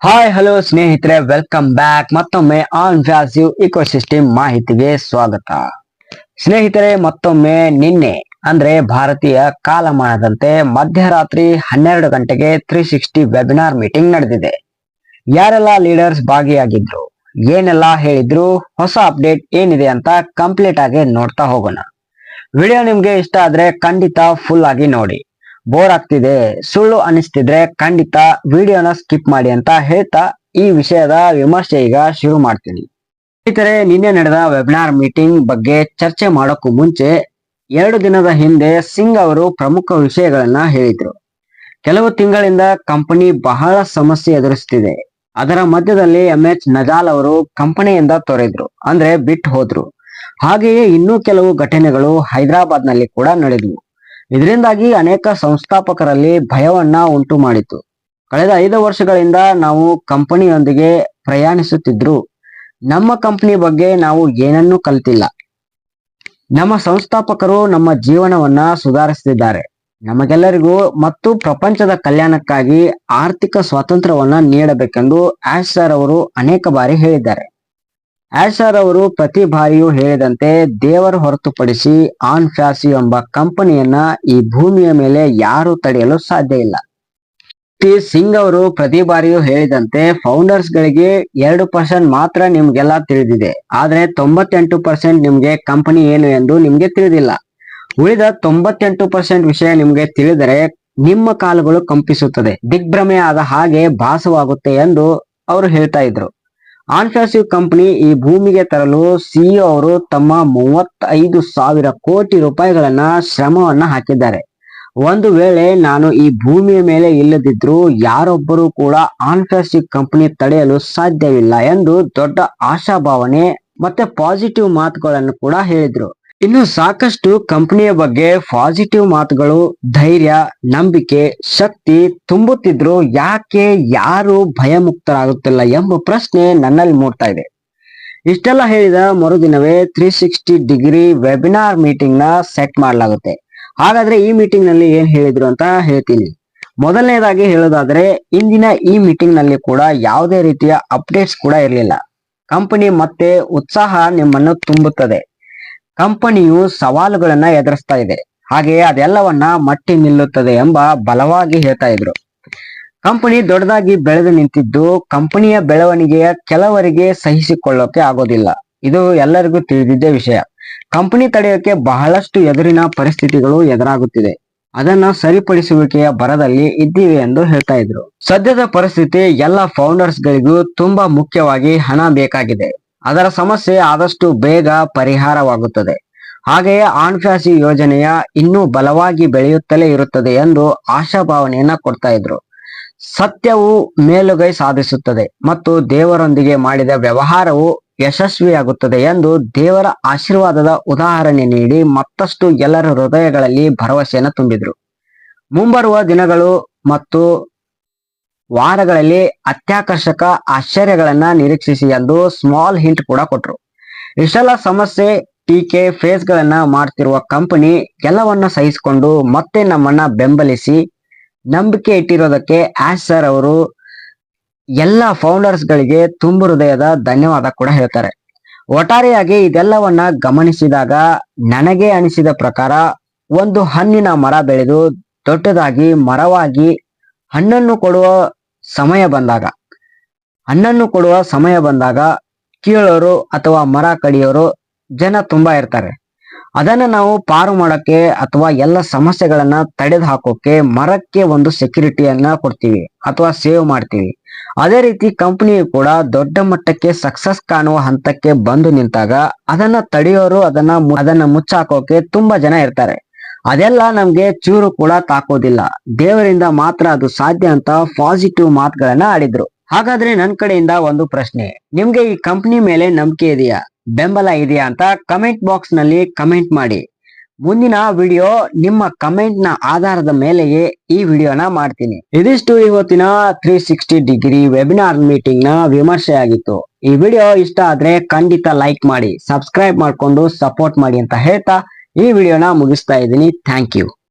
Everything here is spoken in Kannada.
ಹಾಯ್ ಹಲೋ ಸ್ನೇಹಿತರೆ. ವೆಲ್ಕಮ್ ಬ್ಯಾಕ್ ಮತ್ತೊಮ್ಮೆ ಆನ್ ವ್ಯಾಸ್ಯೂ ಇಕೋಸಿಸ್ಟಮ್ ಮಾಹಿತಿಗೆ ಸ್ವಾಗತ. ಸ್ನೇಹಿತರೆ, ಮತ್ತೊಮ್ಮೆ ನಿನ್ನೆ, ಅಂದ್ರೆ ಭಾರತೀಯ ಕಾಲಮಾನದಂತೆ ಮಧ್ಯರಾತ್ರಿ ಹನ್ನೆರಡು ಗಂಟೆಗೆ ತ್ರೀ ಸಿಕ್ಸ್ಟಿ ವೆಬಿನಾರ್ ಮೀಟಿಂಗ್ ನಡೆದಿದೆ. ಯಾರೆಲ್ಲ ಲೀಡರ್ಸ್ ಭಾಗಿಯಾಗಿದ್ರು, ಏನೆಲ್ಲ ಹೇಳಿದ್ರು, ಹೊಸ ಅಪ್ಡೇಟ್ ಏನಿದೆ ಅಂತ ಕಂಪ್ಲೀಟ್ ಆಗಿ ನೋಡ್ತಾ ಹೋಗೋಣ. ವಿಡಿಯೋ ನಿಮ್ಗೆ ಇಷ್ಟ ಆದ್ರೆ ಖಂಡಿತ ಫುಲ್ ಆಗಿ ನೋಡಿ. ಬೋರ್ ಆಗ್ತಿದೆ, ಸುಳ್ಳು ಅನಿಸ್ತಿದ್ರೆ ಖಂಡಿತ ವಿಡಿಯೋನ ಸ್ಕಿಪ್ ಮಾಡಿ ಅಂತ ಹೇಳ್ತಾ ಈ ವಿಷಯದ ವಿಮರ್ಶೆ ಈಗ ಶುರು ಮಾಡ್ತೀನಿ. ಸ್ನೇಹಿತರೆ, ನಿನ್ನೆ ನಡೆದ ವೆಬಿನಾರ್ ಮೀಟಿಂಗ್ ಬಗ್ಗೆ ಚರ್ಚೆ ಮಾಡೋಕ್ಕೂ ಮುಂಚೆ ಎರಡು ದಿನದ ಹಿಂದೆ ಸಿಂಗ್ ಅವರು ಪ್ರಮುಖ ವಿಷಯಗಳನ್ನ ಹೇಳಿದ್ರು. ಕೆಲವು ತಿಂಗಳಿಂದ ಕಂಪನಿ ಬಹಳ ಸಮಸ್ಯೆ ಎದುರಿಸ್ತಿದೆ. ಅದರ ಮಧ್ಯದಲ್ಲಿ ಎಂ ಎಚ್ ನಜಾಲ್ ಅವರು ಕಂಪನಿಯಿಂದ ತೊರೆದ್ರು, ಅಂದ್ರೆ ಬಿಟ್ಟು ಹೋದ್ರು. ಹಾಗೆಯೇ ಇನ್ನೂ ಕೆಲವು ಘಟನೆಗಳು ಹೈದರಾಬಾದ್ನಲ್ಲಿ ಕೂಡ ನಡೆದವು. ಇದರಿಂದಾಗಿ ಅನೇಕ ಸಂಸ್ಥಾಪಕರಲ್ಲಿ ಭಯವನ್ನ ಉಂಟು ಮಾಡಿತು. ಕಳೆದ ಐದು ವರ್ಷಗಳಿಂದ ನಾವು ಕಂಪನಿಯೊಂದಿಗೆ ಪ್ರಯಾಣಿಸುತ್ತಿದ್ರು. ನಮ್ಮ ಕಂಪನಿ ಬಗ್ಗೆ ನಾವು ಏನನ್ನೂ ಕಲಿತಿಲ್ಲ. ನಮ್ಮ ಸಂಸ್ಥಾಪಕರು ನಮ್ಮ ಜೀವನವನ್ನ ಸುಧಾರಿಸುತ್ತಿದ್ದಾರೆ ನಮಗೆಲ್ಲರಿಗೂ ಮತ್ತು ಪ್ರಪಂಚದ ಕಲ್ಯಾಣಕ್ಕಾಗಿ ಆರ್ಥಿಕ ಸ್ವಾತಂತ್ರ್ಯವನ್ನ ನೀಡಬೇಕೆಂದು ಆಶ್ ಸರ್ ಅವರು ಅನೇಕ ಬಾರಿ ಹೇಳಿದ್ದಾರೆ. ಆಶ್ ಸರ್ ಅವರು ಪ್ರತಿ ಬಾರಿಯೂ ಹೇಳಿದಂತೆ ದೇವರು ಹೊರತುಪಡಿಸಿ ಆನ್ ಫ್ಯಾಸಿ ಎಂಬ ಕಂಪನಿಯನ್ನ ಈ ಭೂಮಿಯ ಮೇಲೆ ಯಾರು ತಡೆಯಲು ಸಾಧ್ಯ ಇಲ್ಲ. ಟಿ. ಸಿಂಗ್ ಅವರು ಪ್ರತಿ ಬಾರಿಯೂ ಹೇಳಿದಂತೆ ಫೌಂಡರ್ಸ್ ಗಳಿಗೆ ಎರಡು ಪರ್ಸೆಂಟ್ ಮಾತ್ರ ನಿಮ್ಗೆಲ್ಲ ತಿಳಿದಿದೆ. ಆದ್ರೆ ತೊಂಬತ್ತೆಂಟು ಪರ್ಸೆಂಟ್ ನಿಮ್ಗೆ ಕಂಪನಿ ಏನು ಎಂದು ನಿಮ್ಗೆ ತಿಳಿದಿಲ್ಲ. ಉಳಿದ ತೊಂಬತ್ತೆಂಟು ಪರ್ಸೆಂಟ್ ವಿಷಯ ನಿಮ್ಗೆ ತಿಳಿದರೆ ನಿಮ್ಮ ಕಾಲುಗಳು ಕಂಪಿಸುತ್ತದೆ. ದಿಗ್ಭ್ರಮೆ ಆದ ಹಾಗೆ ಭಾಸವಾಗುತ್ತೆ ಎಂದು ಅವರು ಹೇಳ್ತಾ ಇದ್ರು. ಆನ್ಫ್ಯಾಸಿವ್ ಕಂಪನಿ ಈ ಭೂಮಿಗೆ ತರಲು ಸಿಇಒ ಅವರು ತಮ್ಮ ಮೂವತ್ತೈದು ಸಾವಿರ ಕೋಟಿ ರೂಪಾಯಿಗಳನ್ನ ಶ್ರಮವನ್ನ ಹಾಕಿದ್ದಾರೆ. ಒಂದು ವೇಳೆ ನಾನು ಈ ಭೂಮಿಯ ಮೇಲೆ ಇಲ್ಲದಿದ್ರೂ ಯಾರೊಬ್ಬರು ಕೂಡ ಆನ್ಫ್ಯಾಸಿವ್ ಕಂಪನಿ ತಡೆಯಲು ಸಾಧ್ಯವಿಲ್ಲ ಎಂದು ದೊಡ್ಡ ಆಶಾಭಾವನೆ ಮತ್ತೆ ಪಾಸಿಟಿವ್ ಮಾತುಗಳನ್ನು ಕೂಡ ಹೇಳಿದ್ರು. ಇನ್ನು ಸಾಕಷ್ಟು ಕಂಪನಿಯ ಬಗ್ಗೆ ಪಾಸಿಟಿವ್ ಮಾತುಗಳು, ಧೈರ್ಯ, ನಂಬಿಕೆ, ಶಕ್ತಿ ತುಂಬುತ್ತಿದ್ರು ಯಾಕೆ ಯಾರು ಭಯಮುಕ್ತರಾಗುತ್ತಿಲ್ಲ ಎಂಬ ಪ್ರಶ್ನೆ ನನ್ನಲ್ಲಿ ಮೂಡ್ತಾ ಇದೆ. ಇಷ್ಟೆಲ್ಲ ಹೇಳಿದ ಮರುದಿನವೇ ತ್ರೀ ಸಿಕ್ಸ್ಟಿ ಡಿಗ್ರಿ ವೆಬಿನಾರ್ ಮೀಟಿಂಗ್ನ ಸೆಟ್ ಮಾಡಲಾಗುತ್ತೆ. ಹಾಗಾದ್ರೆ ಈ ಮೀಟಿಂಗ್ನಲ್ಲಿ ಏನ್ ಹೇಳಿದ್ರು ಅಂತ ಹೇಳ್ತೀನಿ. ಮೊದಲನೇದಾಗಿ ಹೇಳೋದಾದ್ರೆ, ಇಂದಿನ ಈ ಮೀಟಿಂಗ್ನಲ್ಲಿ ಕೂಡ ಯಾವುದೇ ರೀತಿಯ ಅಪ್ಡೇಟ್ಸ್ ಕೂಡ ಇರಲಿಲ್ಲ. ಕಂಪನಿ ಮತ್ತೆ ಉತ್ಸಾಹ ನಿಮ್ಮನ್ನು ತುಂಬುತ್ತದೆ. ಕಂಪನಿಯು ಸವಾಲುಗಳನ್ನ ಎದುರಿಸ್ತಾ ಇದೆ. ಹಾಗೆಯೇ ಅದೆಲ್ಲವನ್ನ ಮಟ್ಟಿ ನಿಲ್ಲುತ್ತದೆ ಎಂಬ ಬಲವಾಗಿ ಹೇಳ್ತಾ ಇದ್ರು. ಕಂಪನಿ ದೊಡ್ಡದಾಗಿ ಬೆಳೆದು ನಿಂತಿದ್ದು ಕಂಪನಿಯ ಬೆಳವಣಿಗೆಯ ಕೆಲವರಿಗೆ ಸಹಿಸಿಕೊಳ್ಳೋಕೆ ಆಗೋದಿಲ್ಲ. ಇದು ಎಲ್ಲರಿಗೂ ತಿಳಿದಿದ್ದೇ ವಿಷಯ. ಕಂಪನಿ ತಡೆಯೋಕೆ ಬಹಳಷ್ಟು ಎದುರಿನ ಪರಿಸ್ಥಿತಿಗಳು ಎದುರಾಗುತ್ತಿದೆ. ಅದನ್ನ ಸರಿಪಡಿಸುವಿಕೆಯ ಬರದಲ್ಲಿ ಇದ್ದೀವಿ ಎಂದು ಹೇಳ್ತಾ ಇದ್ರು. ಸದ್ಯದ ಪರಿಸ್ಥಿತಿ ಎಲ್ಲ ಫೌಂಡರ್ಸ್ ಗಳಿಗೂ ತುಂಬಾ ಮುಖ್ಯವಾಗಿ ಹಣ ಬೇಕಾಗಿದೆ. ಅದರ ಸಮಸ್ಯೆ ಆದಷ್ಟು ಬೇಗ ಪರಿಹಾರವಾಗುತ್ತದೆ. ಹಾಗೆಯೇ ಆನ್ಫ್ಯಾಸಿ ಯೋಜನೆಯ ಇನ್ನೂ ಬಲವಾಗಿ ಬೆಳೆಯುತ್ತಲೇ ಇರುತ್ತದೆ ಎಂದು ಆಶಾಭಾವನೆಯನ್ನ ಕೊಡ್ತಾ ಇದ್ರು. ಸತ್ಯವು ಮೇಲುಗೈ ಸಾಧಿಸುತ್ತದೆ ಮತ್ತು ದೇವರೊಂದಿಗೆ ಮಾಡಿದ ವ್ಯವಹಾರವು ಯಶಸ್ವಿಯಾಗುತ್ತದೆ ಎಂದು ದೇವರ ಆಶೀರ್ವಾದದ ಉದಾಹರಣೆ ನೀಡಿ ಮತ್ತಷ್ಟು ಎಲ್ಲರ ಹೃದಯಗಳಲ್ಲಿ ಭರವಸೆಯನ್ನು ತುಂಬಿದ್ರು. ಮುಂಬರುವ ದಿನಗಳು ಮತ್ತು ವಾರಗಳಲ್ಲಿ ಅತ್ಯಾಕರ್ಷಕ ಆಶ್ಚರ್ಯಗಳನ್ನ ನಿರೀಕ್ಷಿಸಿ ಎಂದು ಸ್ಮಾಲ್ ಹಿಂಟ್ ಕೂಡ ಕೊಟ್ರು. ಇಷ್ಟೆಲ್ಲ ಸಮಸ್ಯೆ ಟೀಕೆ ಫೇಸ್ ಗಳನ್ನ ಮಾಡ್ತಿರುವ ಕಂಪನಿ ಎಲ್ಲವನ್ನ ಸಹಿಸಿಕೊಂಡು ಮತ್ತೆ ನಮ್ಮನ್ನ ಬೆಂಬಲಿಸಿ ನಂಬಿಕೆ ಇಟ್ಟಿರೋದಕ್ಕೆ ಆಶ್ ಸರ್ ಅವರು ಎಲ್ಲ ಫೌಂಡರ್ಸ್ ಗಳಿಗೆ ತುಂಬು ಹೃದಯದ ಧನ್ಯವಾದ ಕೂಡ ಹೇಳ್ತಾರೆ. ಒಟ್ಟಾರೆಯಾಗಿ ಇದೆಲ್ಲವನ್ನ ಗಮನಿಸಿದಾಗ ನನಗೆ ಅನಿಸಿದ ಪ್ರಕಾರ ಒಂದು ಹಣ್ಣಿನ ಮರ ಬೆಳೆದು ದೊಡ್ಡದಾಗಿ ಮರವಾಗಿ ಹಣ್ಣನ್ನು ಕೊಡುವ ಸಮಯ ಬಂದಾಗ. ಹಣ್ಣನ್ನು ಕೊಡುವ ಸಮಯ ಬಂದಾಗ ಕೀಳೋರು ಅಥವಾ ಮರ ಕಡಿಯೋರು ಜನ ತುಂಬಾ ಇರ್ತಾರೆ. ಅದನ್ನ ನಾವು ಪಾರು ಮಾಡಕ್ಕೆ ಅಥವಾ ಎಲ್ಲ ಸಮಸ್ಯೆಗಳನ್ನ ತಡೆದು ಹಾಕೋಕೆ ಮರಕ್ಕೆ ಒಂದು ಸೆಕ್ಯೂರಿಟಿಯನ್ನ ಕೊಡ್ತೀವಿ ಅಥವಾ ಸೇವ್ ಮಾಡ್ತೀವಿ. ಅದೇ ರೀತಿ ಕಂಪನಿಯು ಕೂಡ ದೊಡ್ಡ ಮಟ್ಟಕ್ಕೆ ಸಕ್ಸಸ್ ಕಾಣುವ ಹಂತಕ್ಕೆ ಬಂದು ನಿಂತಾಗ ಅದನ್ನ ತಡೆಯೋರು ಅದನ್ನ ಅದನ್ನ ಮುಚ್ಚಾಕೋಕೆ ತುಂಬಾ ಜನ ಇರ್ತಾರೆ. ಅದೆಲ್ಲ ನಮ್ಗೆ ಚೂರು ಕೂಡ ತಾಕೋದಿಲ್ಲ. ದೇವರಿಂದ ಮಾತ್ರ ಅದು ಸಾಧ್ಯ ಅಂತ ಪಾಸಿಟಿವ್ ಮಾತುಗಳನ್ನ ಆಡಿದ್ರು. ಹಾಗಾದ್ರೆ ನನ್ ಕಡೆಯಿಂದ ಒಂದು ಪ್ರಶ್ನೆ. ನಿಮ್ಗೆ ಈ ಕಂಪನಿ ಮೇಲೆ ನಂಬಿಕೆ ಇದೆಯಾ? ಬೆಂಬಲ ಇದೆಯಾ ಅಂತ ಕಮೆಂಟ್ ಬಾಕ್ಸ್ನಲ್ಲಿ ಕಮೆಂಟ್ ಮಾಡಿ. ಮುಂದಿನ ವಿಡಿಯೋ ನಿಮ್ಮ ಕಮೆಂಟ್ನ ಆಧಾರದ ಮೇಲೆಯೇ ಈ ವಿಡಿಯೋನ ಮಾಡ್ತೀನಿ. ಇದಿಷ್ಟು ಇವತ್ತಿನ ತ್ರೀ ಸಿಕ್ಸ್ಟಿ ಡಿಗ್ರಿ ವೆಬಿನಾರ್ ಮೀಟಿಂಗ್ನ ವಿಮರ್ಶೆ ಆಗಿತ್ತು. ಈ ವಿಡಿಯೋ ಇಷ್ಟ ಆದ್ರೆ ಖಂಡಿತ ಲೈಕ್ ಮಾಡಿ ಸಬ್ಸ್ಕ್ರೈಬ್ ಮಾಡ್ಕೊಂಡು ಸಪೋರ್ಟ್ ಮಾಡಿ ಅಂತ ಹೇಳ್ತಾ ಈ ವಿಡಿಯೋನ ಮುಗಿಸ್ತಾ ಇದ್ದೀನಿ. Thank you